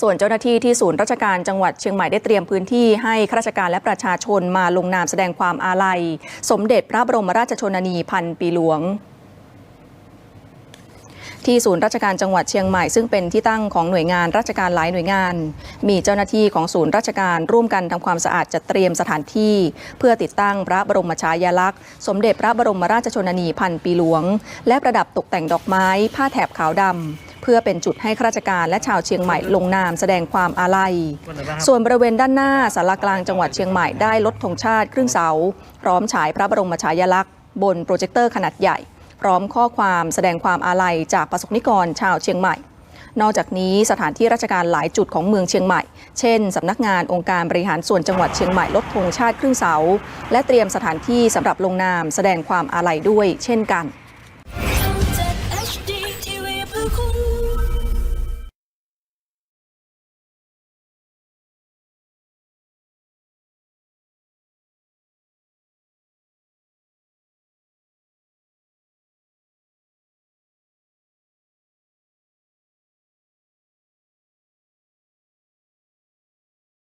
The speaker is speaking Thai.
ส่วนเจ้าหน้าที่ที่ศูนย์ราชการจังหวัดเชียงใหม่ได้เตรียมพื้นที่ให้ข้าราชการและประชาชนมาลงนามแสดงความอาลัย สมเด็จพระบรมราชชนนีพันปีหลวงที่ศูนย์ราชการจังหวัดเชียงใหม่ซึ่งเป็นที่ตั้งของหน่วยงานราชการหลายหน่วยงาน มีเจ้าหน้าที่ของศูนย์ราชการร่วมกันทำความสะอาดจัดเตรียมสถานที่ เพื่อติดตั้งพระบรมฉายาลักษณ์ สมเด็จพระบรมราชชนนีพันปีหลวง และประดับตกแต่งดอกไม้ ผ้าแถบขาวดำ เพื่อเป็นจุดให้ข้าราชการและชาวเชียงใหม่ลงนามแสดงความอาลัย ส่วนบริเวณด้านหน้าสารกลางจังหวัดเชียงใหม่ได้ลดธงชาติครึ่งเสา พร้อมฉายพระบรมฉายาลักษณ์บนโปรเจคเตอร์ขนาดใหญ่ พร้อมข้อความแสดงความอาลัยจากประสบนิกรชาวเชียงใหม่ นอกจากนี้สถานที่ราชการหลายจุดของเมืองเชียงใหม่ เช่นสำนักงานองค์การบริหารส่วนจังหวัดเชียงใหม่ลดธงชาติครึ่งเสา และเตรียมสถานที่สำหรับลงนามแสดงความอาลัยด้วย เช่นกัน